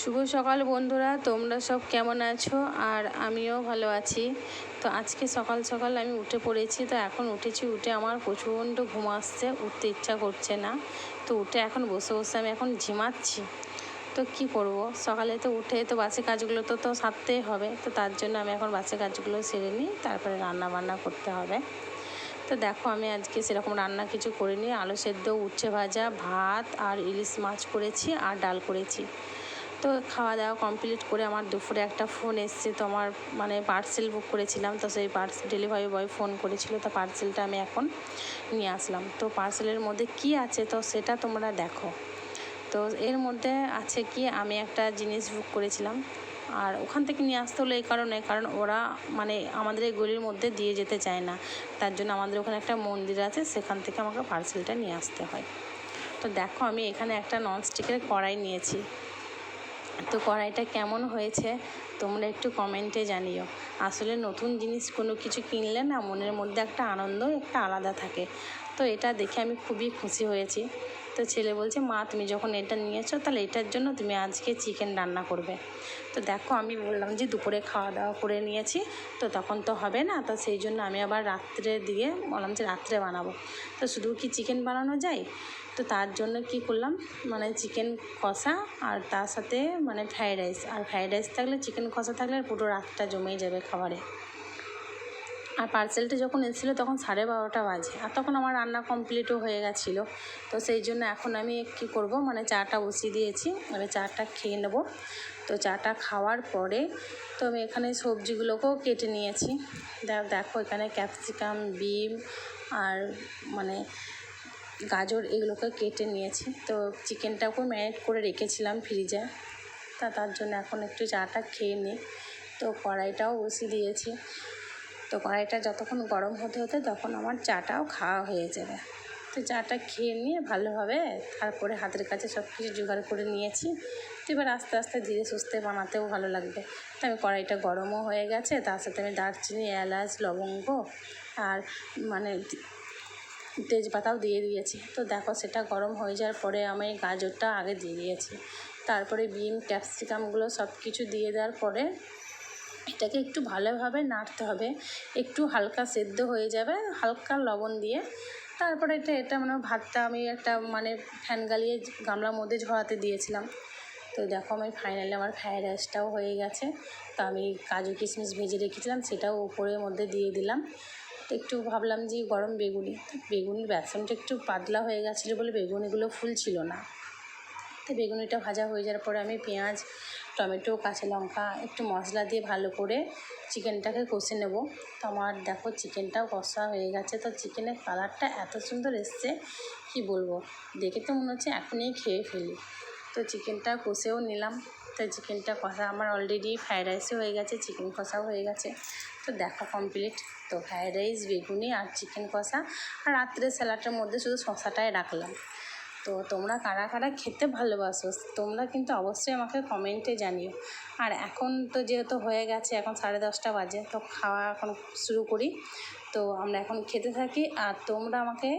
শুভ সকাল বন্ধুরা, তোমরা সব কেমন আছো? আর আমিও ভালো আছি। তো আজকে সকাল সকাল আমি উঠে পড়েছি, তো এখন উঠেছি, উঠে আমার প্রচণ্ড ঘুম আসছে, উঠতে ইচ্ছা করছে না। তো উঠে এখন বসে বসে আমি এখন ঝিমাচ্ছি তো কি করব? সকালে তো উঠে তো বাসি কাজগুলো তো তো সারতেই হবে, তো তার জন্য আমি এখন বাসি কাজগুলো সেরে নিই, তারপরে রান্না বান্না করতে হবে। তো দেখো, আমি আজকে সেরকম রান্না কিছু করিনি, আলু সেদ্ধ, উচ্ছে ভাজা, ভাত আর ইলিশ মাছ করেছি আর ডাল করেছি। তো খাওয়া দাওয়া কমপ্লিট করে আমার দুপুরে একটা ফোন এসছে। তো আমার মানে পার্সেল বুক করেছিলাম। তো সেই পার্সেল ডেলিভারি বয় ফোন করেছিল। তো পার্সেলটা আমি এখন নিয়ে আসলাম। তো পার্সেলের মধ্যে কি আছে? তো সেটা তোমরা দেখো। তো এর মধ্যে আছে কি? আমি একটা জিনিস বুক করেছিলাম। আর ওখান থেকে নিয়ে আসতে হলো এই কারণে। কারণ ওরা মানে আমাদের এই গলির মধ্যে দিয়ে যেতে চায় না। তার জন্য আমাদের ওখানে একটা মন্দির আছে। সেখান থেকে আমাকে পার্সেলটা নিয়ে আসতে হয়। তো দেখো, আমি এখানে একটা ননস্টিকের কড়াই নিয়েছি। তো কড়াইটা কেমন হয়েছে তোমরা একটু কমেন্টে জানিও। আসলে নতুন জিনিস কোনো কিছু কিনলে না মনের মধ্যে একটা আনন্দ, একটা আলাদা থাকে। তো এটা দেখে আমি খুবই খুশি হয়েছি। তো ছেলে বলছে, মা, তুমি যখন এটা নিয়েছো, তাহলে এটার জন্য তুমি আজকে চিকেন রান্না করবে। তো দেখো, আমি বললাম যে, দুপুরে খাওয়া দাওয়া করে নিয়েছি। তো তখন তো হবে না, তো সেই জন্য আমি আবার রাত্রে দিয়ে বললাম যে, রাত্রে বানাবো। তো শুধু কি চিকেন বানানো যায়? তো তার জন্য কি করলাম মানে চিকেন কষা আর তার সাথে মানে ফ্রাইড রাইস আর ফ্রাইড রাইস থাকলে চিকেন কষা থাকলে পুরো রাতটা জমেই যাবে খাবারে। আর পার্সেলটা যখন এসেছিল তখন সাড়ে বারোটা বাজে। আর তখন আমার রান্না কমপ্লিটও হয়ে গেছিল। তো সেই জন্য এখন আমি কী করব? মানে চাটা বসিয়ে দিয়েছি। মানে চাটা খেয়ে নেব। তো চাটা খাওয়ার পরে তো আমি এখানে সবজিগুলোকেও কেটে নিয়েছি। দেখো এখানে ক্যাপসিকাম বিম আর মানে গাজর এগুলোকে কেটে নিয়েছি। তো চিকেনটাকেও ম্যারিনেট করে রেখেছিলাম ফ্রিজে তা তার জন্য এখন একটু চাটা খেয়ে নিই। তো কড়াইটাও বসিয়ে দিয়েছি। তো কড়াইটা যতক্ষণ গরম হতে হতে তখন আমার চাটাও খাওয়া হয়ে যাবে। তো চাটা খেয়ে নিয়ে ভালোভাবে তারপরে হাতের কাছে সব কিছু জোগাড় করে নিয়েছি। তো এবার আস্তে আস্তে ধীরে সুস্থে বানাতেও ভালো লাগবে। তো আমি কড়াইটা গরমও হয়ে গেছে, তার সাথে আমি দারচিনি, এলাচ, লবঙ্গ আর মানে তেজপাতাও দিয়ে দিয়েছি। তো দেখো সেটা গরম হয়ে যাওয়ার পরে আমি গাজরটা আগে দিয়ে দিয়েছি। তারপরে বিন, ক্যাপসিকামগুলো সব কিছু দিয়ে দেওয়ার পরে এটাকে একটু ভালোভাবে নাড়তে হবে। একটু হালকা সেদ্ধ হয়ে যাবে, হালকা লবণ দিয়ে। তারপরে এটা এটা মানে ভাতটা আমি একটা মানে ফ্যান গালিয়ে গামলার মধ্যে ঝরাতে দিয়েছিলাম। তো দেখো আমি ফাইনালি আমার ফ্রায়েড রাইসটাও হয়ে গেছে। তো আমি কাজু কিশমিশ ভেজে রেখেছিলাম, সেটাও উপরের মধ্যে দিয়ে দিলাম। তো একটু ভাবলাম যে গরম বেগুনি বেগুনির বেসনটা একটু পাতলা হয়ে গেছিল বলে বেগুনিগুলো ফুল ছিল না। তো বেগুনিটা ভাজা হয়ে যাওয়ার পরে আমি পেঁয়াজ, টমেটো, কাঁচা লঙ্কা একটু মশলা দিয়ে ভালো করে চিকেনটাকে কষে নেব। তো আমার দেখো চিকেনটাও কষা হয়ে গেছে। তো চিকেনের কালারটা এত সুন্দর এসছে, কি বলব? দেখে তো মনে হচ্ছে এখনই খেয়ে ফেলি। তো চিকেনটা কষেও নিলাম। তো চিকেনটা কষা আমার অলরেডি ফ্রায়েড রাইসও হয়ে গেছে চিকেন কষাও হয়ে গেছে। তো দেখো কমপ্লিট তো ফ্রায়েড রাইস বেগুনি আর চিকেন কষা। আর রাত্রে স্যালাডের মধ্যে শুধু শশাটাই রাখলাম। তো তোমরা কারা কারা খেতে ভালোবাসো, তোমরা কিন্তু অবশ্যই আমাকে কমেন্টে জানিও। আর এখন তো যেহেতু হয়ে গেছে, এখন সাড়ে দশটা বাজে, তো খাওয়া এখন শুরু করি। তো আমরা এখন খেতে থাকি, আর তোমরা আমাকে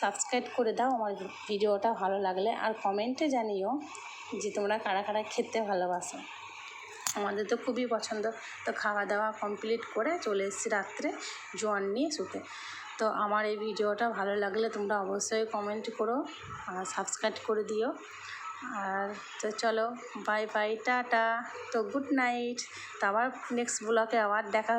সাবস্ক্রাইব করে দাও আমার ভিডিওটা ভালো লাগলে, আর কমেন্টে জানিও যে তোমরা কারা কারা খেতে ভালোবাসো। আমাদের তো খুবই পছন্দ। তো খাওয়া দাওয়া কমপ্লিট করে চলে এসেছি রাত্রে জোয়ান নিয়ে শুতে। তো আমার এই ভিডিওটা ভালো লাগলে তোমরা অবশ্যই কমেন্ট করো আর সাবস্ক্রাইব করে দিও। আর তো চলো বাই বাই টাটা। তো গুড নাইট তো আবার নেক্সট ব্লগে আবার দেখা